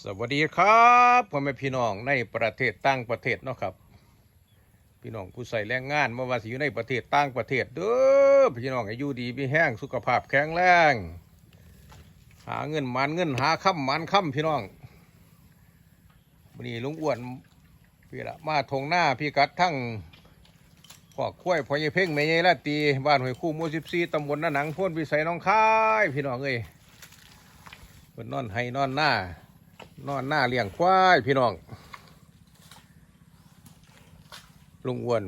สวัสดีครับพ่อแม่พี่น้องในประเทศต่างประเทศเนาะครับ พี่น้องผู้ใส่แรงงานม่ว่าสิอยู่ในประเทศต่างประเทศเด้อพี่น้องให้อยู่ดีมีแห้งสุขภาพแข็งแรง หาเงินมันเงินหาค่ำมันค่ำพี่น้องวันนี้ลุงอ้วนพี่ละมาทงหน้าพี่กัดทั้งพอกคุ้วยพอยเพ่งแม่ยายละตีบ้านหอยคู่หมู่สิบสี่ตำบลน้าหนังพ้นพิสัยน้องค่าย พี่น้องเอ้ยเพิ่นนอนให้นอนหน้า นอนหน้าเลี้ยงควายพี่น้อง ลุงอ้วน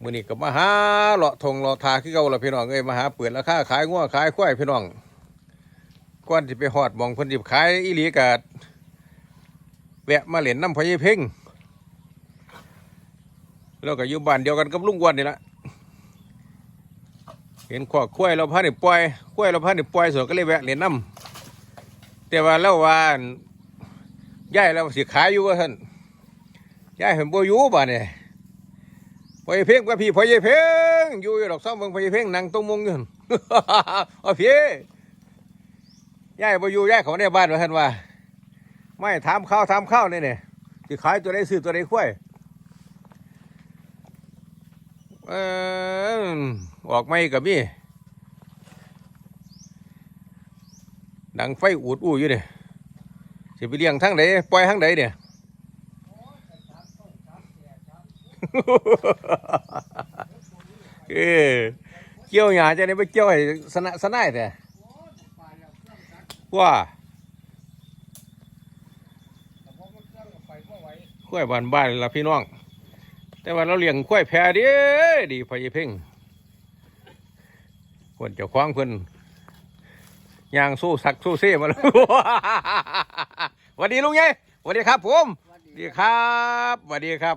มือนี้ก็มาหาเลาะทงเลาะทาคือเก่าละพี่น้องเอ้ยมาหาเปิดราคาขายงัวขายควายพี่น้องก่อนที่ไปหอดมองเพิ่นสิขายอีหลีกาดแวะมาเล่นน้ำพะยีเพ่งแล้วก็อยู่บ้านเดียวกันกับลุงอ้วนนี่ละเห็นขวากควยเราพาเนี่ปล่อยควยเราพาเนี่ปล่อยส่วนก็เลยแวะเล่นน้ำ แต่ว่าแล้วว่าย่ายเราสิขายอยู่ว่าท่านย่ายเห็นบ่อยู่บ่เนี่ยพอยเพ่งกับพี่พอยายเพ่งอยู่อยู่ดอกซ้อมเบิ่งพอยเพ่งนั่งตรงมุงอยู่หั่นเอาพี่ย่ายบ่อยู่ย่ายเขาในบ้านว่าท่านว่า ไม่ถามข้าวถามข้าวเนี่ยเนี่ยสิขายตัวใดซื้อตัวใดคุ้ยเออออกไม่กับมี่ ดังไฟอูดอู้อยู่เนี่ยสิไปเลี้ยงทั้งใดปล่อยทั้งใดเนี่ยเออเกี่ยวหยาจะได้ไปเกี่ยวให้สนะสนายแต่ว่าข้อยบ้านบ้านละพี่น้อง แต่ว่าเราเลี้ยงข้อยแพรดีดีพยายเพ่งควรเจะคว้างเพิ่น ยางสู้สักสู้เซ่มาแล้วสวัสดีลุงไงสวัสดีครับ ผมสวัสดีครับสวัสดีครับ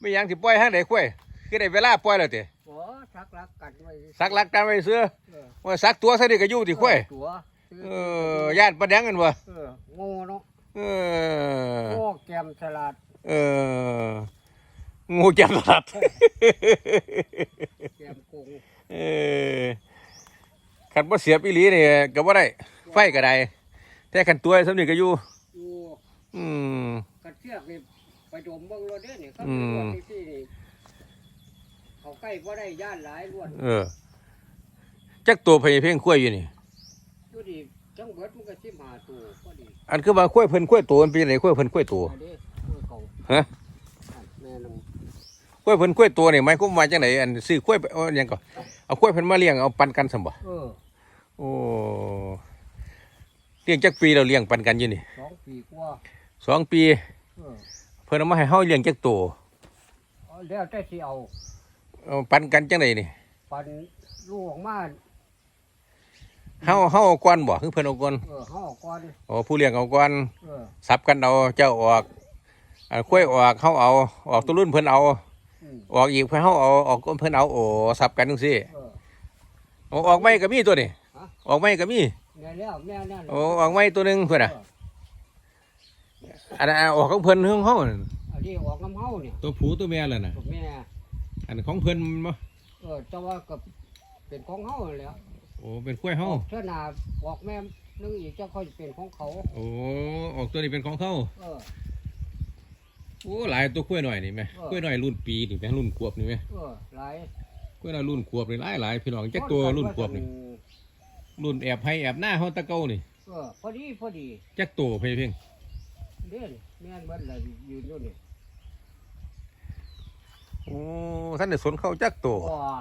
ไม่ยังสิปล่อยห้างไหนคุ้ยคือได้เวลาปล่อยแล้วเตะหัวสักรักกันไว้สักหลักกันไว้เสื้อเออว่าสักตัวซะดิก็อยู่ที่คุ้ยตัวซื้เออย่านประแดงกันวะเออโง่เนาะเออโง่แกมฉลาดเอองูจับสัตว์แกมโกงเออ ขันว่าเสียบอีหลีนี่ก็ว่าได้ ไฟก็ได้ แต่ขันตัวสำนีก็อยู่ อยู่อืมกระเชือกนี่ไปดมเบิ่งรถเด้อนี่ครับอืมรถที่ที่นี่เขาใกล้บ่ได้ย่านหลายรวดเออ จักตัวพญเพ่งคุ้ยอยู่นี่ อยู่ดีจังเบิดมันก็สิมาตัวพอดีอันคือว่าคุ้ยเพิ่นคุ้ยตัวมันเป็นไหนคุ้ยเพิ่นคุ้ยตัว อันนี้คือเขาฮะ อันแม่นำคุ้ยเพิ่นคุ้ยตัวนี่หมายความว่าจังไหนอันซื้อคุ้ยไปเอาหยังก่อนเอาคุ้ยเพิ่นมาเลี้ยงเอาปันกันซั่นบ่เออ โอ้เลี้ยงจักปีเราเลี้ยงปันกันอยู่นี่สองปีกว่าสองปี เออเพิ่นเอามาให้เฮาเลี้ยงจักตัวเอาแล้วแต่สิเอาเอาปันกันจังไดนี่ปันลูกออกมาเฮาเฮาเอาก่อนบ่คือเพิ่นเอาก่อนเออเฮาเอาก่อนอ๋อผู้เลี้ยงเอาก่อนเออสับกันเอาเจ้าออกอันคุ้ยออกเฮาเอาออกตัวรุ่นเพิ่นเอาอืมออกอีกเพิ่นเฮาเอาออกเพิ่นเอาโอ้สับกันจังซี่เออโอ้ออกไม่ก็มีตัวนี่ฮะ ออกไม่ก็มีแม่แล้วแม่นั่นโอ้ออกไม่ตัวหนึงเพื่อนอะอันนั้นออกของเพิ่นของเฮานั่นอันนี้ออกน้ำเฮาเนี่ยตัวผู้ตัวแม่ล่ะน่ะกับแม่อันของเพิ่นบ่เออแต่ว่ากับเป็นของเฮาแหล้วโอ้เป็นกล้วยเฮาเท่านาบอกแม่นึงอีกเจ้าเขาจะเป็นของเขา โอ้ออกตัวนี้เป็นของเขาเออโอ้หลายตัวกล้วยหน่อยนี่แม่เออกล้วยหน่อยรุ่นปีนี่แม่รุ่นขวบนี่แม่เออหลายกล้วยหน่อยรุ่นขวบนี่หลายหลายพี่น้องจักตัวรุ่นขวบนี่ รุ่นแอบให้แอบหน้าเฮาตะเกานี่เออพอดีพอดีจักตัวเพ่เพ่งเด่นแม่นเบิดเลยยืนอยู่นี่โอ้ท่านได้สนเข้าจักตัวว้า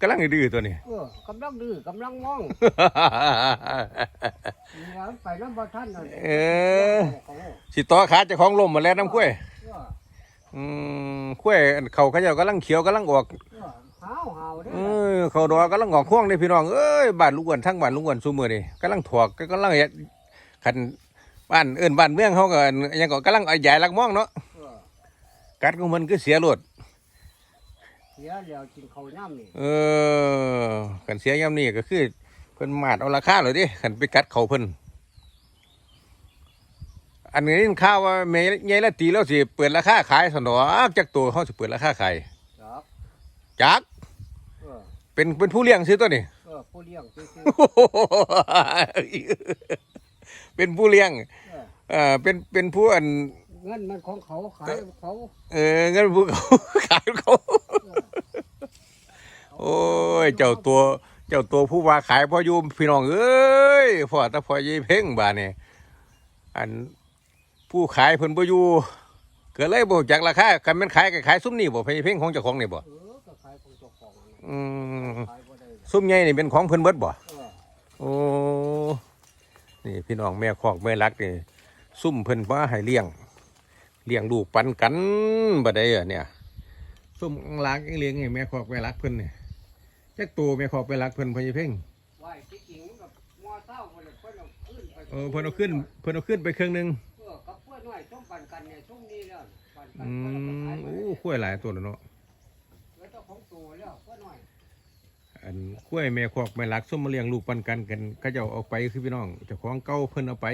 กำลังดื้อตัวนี้ เออกำลังดื้อกำลังมองเนี่ยไปน้ำบ่ท่านนั่นเออเขาสิต่อขาเจ้าของลมมาแล้วน้ำกล้วย เอออืมกล้วยเขาเขาเจ้ากำลังเขียวกำลังออก เออหาวหาว เด้เอออเขาดอกกำลังออกข่วงเลยพี่น้องเอ้ยบ้านลุงอ้วนทั้งบ้านลุงอ้วนซูมือนี่กำลังถอกกำลังเฮ็ดขันบ้านเอื่นบ้านเมืองเขาก็ยังก็กำลังเอาใหญ่ลักมองเนาะเออกัดของมันก็เสียรถเสียแล้วกินข้าวน้ำนี่เออขันเสียย่ำนี่ก็คือเพิ่นมาดเอาราคาเลยดิขันไปกัดเขาเพิ่นอันนี้ยินข่าวว่าเมย์ใหญ่ละตีแล้วสิเปิดราคาขายสนอกจากตัวเขาสิเปิดราคาขายครับจักเออ เป็นเป็นผู้เลี้ยงซื้อตัวนี่เออผู้เลี้ยงซื้อเป็นผู้เลี้ยงๆเออเอ่อเป็นเป็นผู้อัน เงินมันของเขาขายเขาเออเงินผู้เขา ขายเขา โอ้ย เจ้าตัว เจ้าตัวผู้ว่าขายพ่ออยูพี่น้องเอ้ยพ่อแตาพ่อยี่เพ่งบาเนี่ยอันผู้ขายเพิ่นบ่อยู่ก็เลยบ่จักราคาคันแม่นขายก็ขายซุ้มนี่บ่พี่เพ่งของเจ้าของนี่บ่เออก็ขายของเจ้าของนั่น อืมซุ้มใหญ่นี่เป็นของเพิ่นเบิดบ่โอ้นี่พี่น้องแม่คอกแม่รักนี่ซุ่มเพิ่นว่าให้เลี้ยง เลี้ยงลูกปันกันบ่ได้อะเนี่ยซุ่มล้างเลี้ยงให้แม่คอกแม่รักเพิ่นนี่จักตัวแม่คอกแม่รักเพิ่นพะยเพ่งเศร้าคนละคนเอาขึ้นไปเอเพิ่นเอาขึ้นเพิ่นเอาขึ้นไปเครื่องหนึงอือนน้อยส้มปั่นกันเนี่ยส้มนี้แล้วปั่นกันอืคนละมขายไปโอ้ขั้วหลายตัวแล้วเนาะ องตัวแล้วเพื่อนน้อยอันขั้วยแม่คอกแม่รักซุ่มมาเลี้ยงลูกปันกันกันก็จะเอาไปคือพี่น้องเจ้าของเก่าเพิ่นเอาไป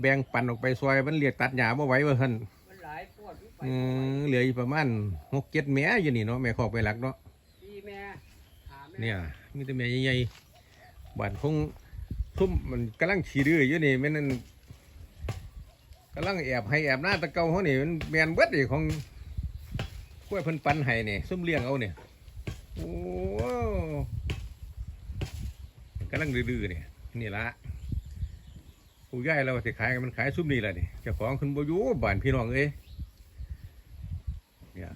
แบ่งปันออกไปซอยมันเรียกตัดหญ้าบ่ไหวว่าซั่นมันหลายปวดอยู่ไปอืมเหลืออยู่ประมาณ6-7แม่อยู่นี่เนาะแม่คอกแม่รักเนาะพี่แม่หาแม่เนี่ยมีแต่แม่ใหญ่ๆบ้านคงทุ่มมันกำลังฉีดื้ออยู่นี่แม่นนั่นกำลังแอบให้แอบหน้าตะเกาเขานี่มันแมนเบิดนี่ของกล้วยเพิ่นปันให้นี่ซุ่มเลี้ยงเอาเนี่ยโอ้ กำลังดื้อๆนี่นี่ละผู้ใหญ่เราสิขายกันมันขายซุ่มนี่แหละนี่เจ้าของคุณบ่อยู่บ้านพี่น้องเอ้ยเนี่ย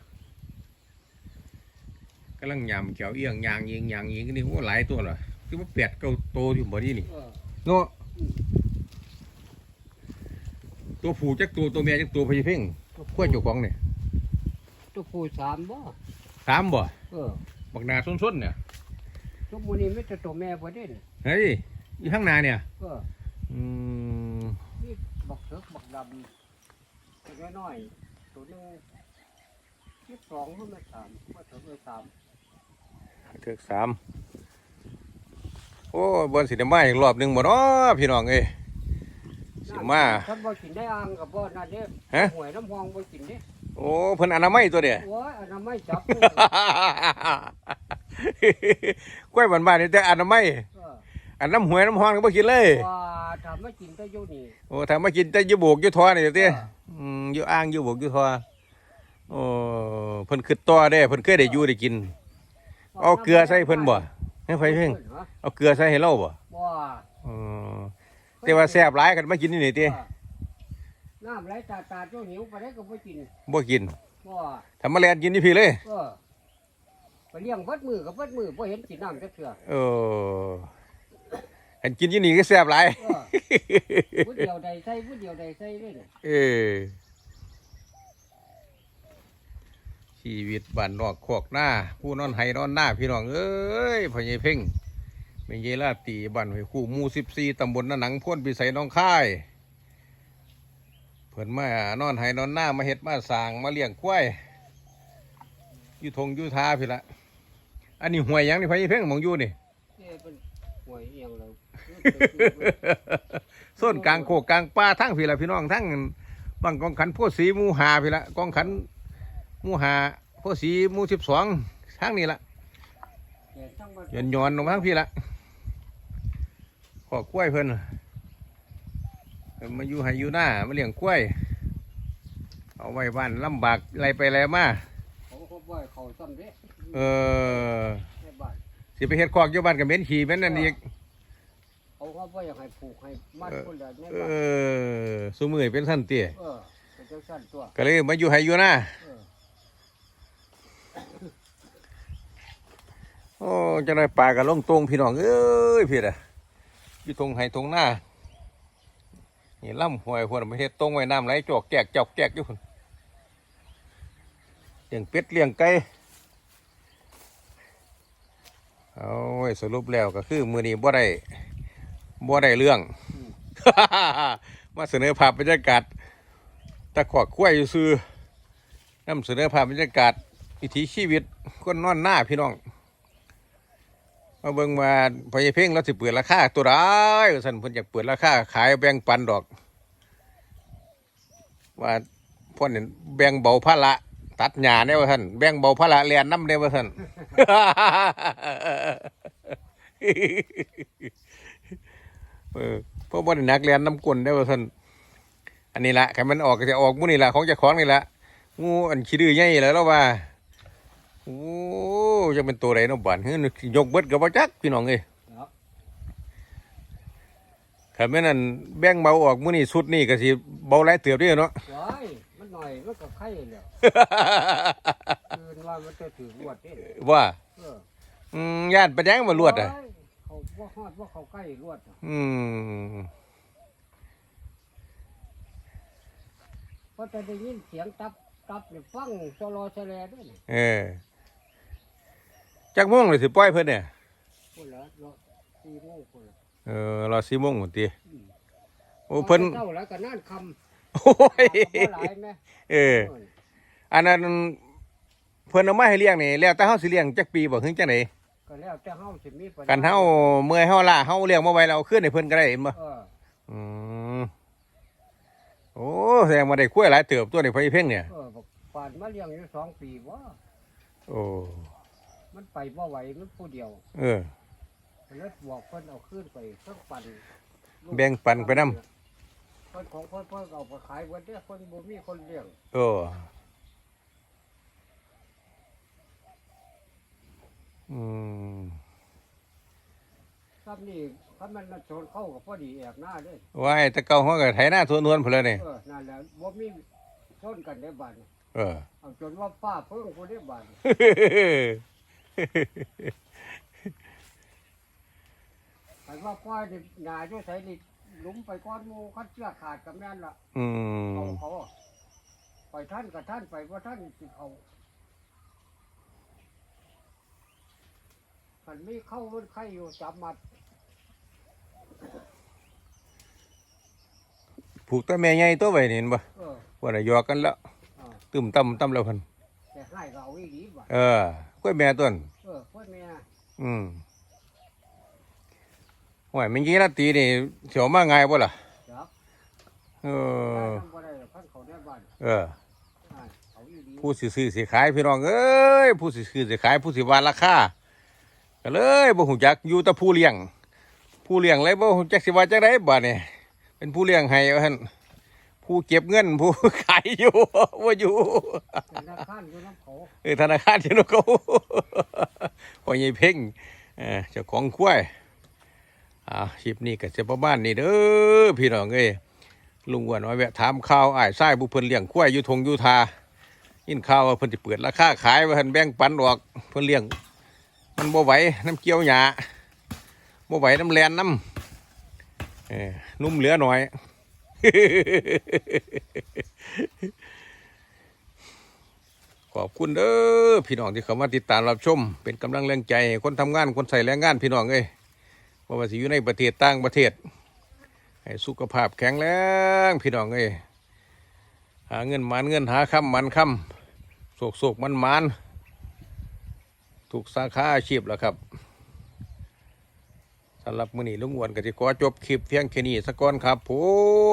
กำลังยำแก้วเอียงยางยิงยางยิงนี่โอ้หลายตัวเหรอคือว่าแปดเก้าโตวอยู่บ่ดีนี่เออเนาะตัวผู้จักตัวตัวเมียจักตัวพะยเพ่งขั้วเจ้าของเนี่ยตัวผู้สามบ่สามบ่เออบักนาส้นๆเนี่ย ทุกมื้อนี้ไม่แต่ตัวแม่บ่ได้นี่เฮ้ยอยู่ข้างหน้าเนี่ย เอออืมนี่บักเถิกบักดำตัวน้อยๆตัวหนึงที่สองมันไม่สามมาเถิกเลยสามเถือกสามโอ้ยบนสิได้มาอีกรอบหนึ่งบ่เนาะพี่น้องเอ้ย สิมา ท่านบ่กินได้อ่างกับบ่นั่นเด้ฮะหวยน้ำพองบ่กินเด้โอ้เพิ่นอนามัยตัวเดียโอ้ยอันนั้นไม่จับ กล้วยบ้านๆนี่แต่อนามัยเอออันน้ำหวยน้ำห้องก็บ่กินเลย ว่าถ้าไม่กินก็อยู่นี่ โอ้ถ้ามากินแต่อยูโบกอยูทอนี่เด้อเอออืมอยูอ่างอยูโบกอยูทอโอ้เพิ่นคือต่อได้เพิ่นเคยได้อยู่ได้กิน เอาเกลือใส่เพิ่นบ่ให้ไฟเพ่งฮะเอาเกลือใส่ให้เราบ่บ่อ๋อแต่ว่าแซ่บหลายกันมากินนี่นี่ติเออน้ำไหลตาตาเจ้าหิวไปได้ก็บ่กินบ่กินบ่ถ้ามาแลนกินนี่พี่เลย เออ ไปเลี้ยงเบิดมือกับเบิดมือบ่เห็นกินน้ำจักเทื่อเอออันกินอยู่นี่ก็แซ่บหลายเออผู้เดียวใดใส่ผู้เดียวใดใส่เด้นี่เออชีวิตบ้านนอกคอกหน้าผู้นอนไห้นอนหน้าพี่น้องเอ้ยพ่อใหญ่เพ่งเป็นเยลาตีบ้านห้วยคู่หมู่สิบสี่ตำบลนาหนังพ่นพิสัยน้องค่ายเพิ่นมานอนไห้นอนหน้ามาเฮ็ดมาสร้างมาเลี้ยงควายอยู่ทงอยู่ทาพี่ละ อันนี้หวยหยังนี่พ่อใหญ่เพ่งมองอยู่นี่เอ้ยเป็นหวยเอียงเลยส้นกลางโคกกลางป่าทั้งพี่ละพี่น้องทั้งบางกองขันพวกสีหมูหาพี่ละกองขันหมูหาพวกสีหมูสิบสองทั้งนี้ละแก่ทั้งบ้านย้อนย้อนๆลงมาทั้งพี่ละขอกล้วยเพิ่นเพิ่นมาอยู่ให้อยู่หน้ามาเลี้ยงกล้วย เอาไว้บ้านลำบากอะไรไปอะไรมาเขาก็บ่ให้เขาซ้ำเด้ เออ ในบ้านสิไปเฮ็ดคอกอยู่บ้านกับเม้นขี่แม่นนั่นอีก เขาก็บ่อยากให้ผูกให้มัดคนละในเอบ้านอสมือเป็นสั้นเตี้ยเออเป็นจังซั่นตัวก็เลยมาอยู่ให้อยู่หน้าเออโอ้จะได้ปลากับลงตรงพี่น้องเอ้ยพี่อะอยู่ตรงไห้ตรงหน้านี่ล่ำหวยพวกไม่เฮ็ดตรงไว้น้ำไหลจอกแจกจอกแจกอยู่พุ่นเลี้ยงเป็ดเลี้ยงไก่ เอาสรุปแล้วก็คือมือนี้บ่ได้บ่ได้เรื่อง มาเสนอภาพบรรยากาศตะขอกคุ้วยอยู่ซื้อนำเสนอภาพบรรยากาศวิถีชีวิตคนนอนหน้าพี่น้องมาเบิ่งมาพอยายเพ่งเราสิเปิดราคาตัวร้ายสันเพิ่นอยากเปิดราคาขายแบ่งปันดอก ว่าพ่นนี่แบ่งเบาภาระ ตัดหญ้าเนี่ยว่าท่านแบ่งเบาภาระเรียนน้ำเนี่ยว่าท่านเออเพราะบ่ได้นักเรียนน้ำกลนได้ว่าท่านอันนี้ละใครมันออกก็จะออกหมู่นี่ละของเจ้าของนี่ละงูอันขี้ดื้อใหญ่แล้วแล้วว่าโอ้จะเป็นตัวใดเนาะบ้านเฮ้ยยกเบิดกับบ่จักพี่น้องเอ้ยครับคันแม่นอั่นแบ่งเบาออกมื้อนี้สุดนี่ก็สิเบาหลายเติบเด้อเนาะว้ายมั นหน่อยมันก็ไข่แล้วคืนว่ามันจะถือรวดเด้ว่าเอออืมญาติปัญญังมาลวดอะโยเขาว่าฮอดว่าเขาใกล้รวดอะอืมเพราะจะได้ยินเสียงตับตับเนี่ยฟังตลอชะแลด้วยนี่เออจักโมงเลยสิปล่อยเพิ่นเนี่ย คนละเนาะสี่โมงคนละเออรอ4โมงหมดติอืมโอ้เพิ่น เจ้าแล้วก็นั่นคำ โอ้ยบ่หลายไหมเออ อันนั้นเพิ่นเอามาให้เลี้ยงนี่แล้วแต่เฮาสิเลี้ยงจักปีบ่ถึงจังไดก็แล้วแต่เฮาสิมีปัญญกันเฮาเมื่อยเฮาล่าเฮาเลี้ยงบ่ไหวแล้วเอาคืนให้เพิ่นก็ได้เห็นบ่เอออืมโอ้แสดงว่าได้กล้วยหลายเติบตัวนี้ไผเพ่งเนี่ย เออบอกปานมาเลี้ยงอยู่สองปีว่าโอ้มันไปบ่ไหวมันผู้เดียวเออ แล้วบอกเพิ่นเอาขึ้นไปเพิ่นปั่นแบ่งปันไปนำ เพิ่นของเพิ่นเพิ่นเอาไปขายเบิดเด้อเพิ่นบ่มีคนเลี้ยงโอ้อืมซ้ำนี่คันมันมาโจรเข้ากับพอดีแอบหน้าเด้อว่าไอ้แต่เก่าเฮาก็ไถหน้าทวนๆพุ่นแล้วนี่เออนั่นแหละบ่มีชนกันได้บาดนี้เออ เอาจนว่าฟ้าเพิ่งผู้ได้บาดนี้คันว่าปล่อยนี่หน้าอยู่ไสนี่ หลุมไปก้อนหมู่คัดเชือกขาดกับแม่นล่ะอืมเอาเขาไปท่านกับท่านไปว่าท่านสิเขาคันมีเข้ามันไข่อยู่จับมัดผูกตัวแม่ใหญ่ตัวไว้นี่เห็นบ่เออว่าน่ะหยอกกันแล้วอ่าตึมตํตํแล้วเพิ่นแต่ให้ก็เอาอีหลีบ่ะเออกล้วยแม่ต้นเออพ่อแม่ อืม ห่วยมันกี้ละตีนี่เสียวมาง่ายบ่ล่ะจับเอได้อทำบ่ได้หรอกพันเขาได้บ้านเออให้เอาอีหลีผู้สิซื้อสิขายพี่น้องเอ้ยผู้สิซื้อสิขายผู้สิว่าราคาก็เลยบ่ฮู้จักอยู่แต่ผู้เลี้ยง ผู้เลี้ยงเลยบ่ฮู้จักสิว่าจังไดบัดนี่เป็นผู้เลี้ยงให้ว่าหั่นผู้เก็บเงินผู้ขายอยู่บ่อยู่ ธนาคารอยู่น้ำเขาเออธนาคารที่นกเขาพ่อใหญ่เพ่งเออเจ้าของควาย อ่าคลิปนี้ก็จะประมาณนี้เด้อพี่น้องเอ้ยลุงอ้วนว่าแวะถามข่าวอ้ายชายผู้เพิ่นเลี้ยงควยอยู่ทงอยู่ทายินข่าวว่าเพิ่นสิเปิดราคาขายว่าเพิ่นแบ่งปันออกเพิ่นเลี้ยง มันบ่ไหวน้ำเกี่ยวหญ้าบ่ไหวน้ำแลนน้ำเออนุ่มเหลือหน่อยขอบคุณเด้อพี่น้องที่เข้ามาติดตามรับชม เป็นกำลังแรงใจคนทำงานคนใส่แรงงานพี่น้องเอ้ย ว่าว่าสิอยู่ในประเทศต่างประเทศ ให้สุขภาพแข็งแรงพี่น้องเอ้ยหาเงินมันเงินหาคำมันคำโศกโศกมันมันถูกสาขาอาชีพแล้วครับสำหรับมือนี้ลุงอ้วนก็จะขอจบคลิปเพียงแค่นี้สักก่อนครับผ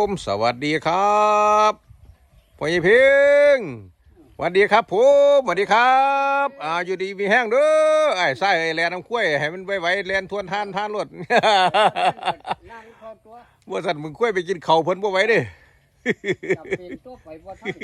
ม สวัสดีครับพ่อใหญ่เพียง วัสดีครับผมสวัสดีครับอ่าอยู่ดีมีแห้งเด้อไอ้ไส้ไอ้แลนน้ำกล้วยให้มันไวๆแลนทวนท่านท่านรถนั่งเข้าตัวสัตว์มึงกล้วยไปกินเข่าเพิ่นบ่ไหวเด้จับเป็นตัวไปว่าท่าน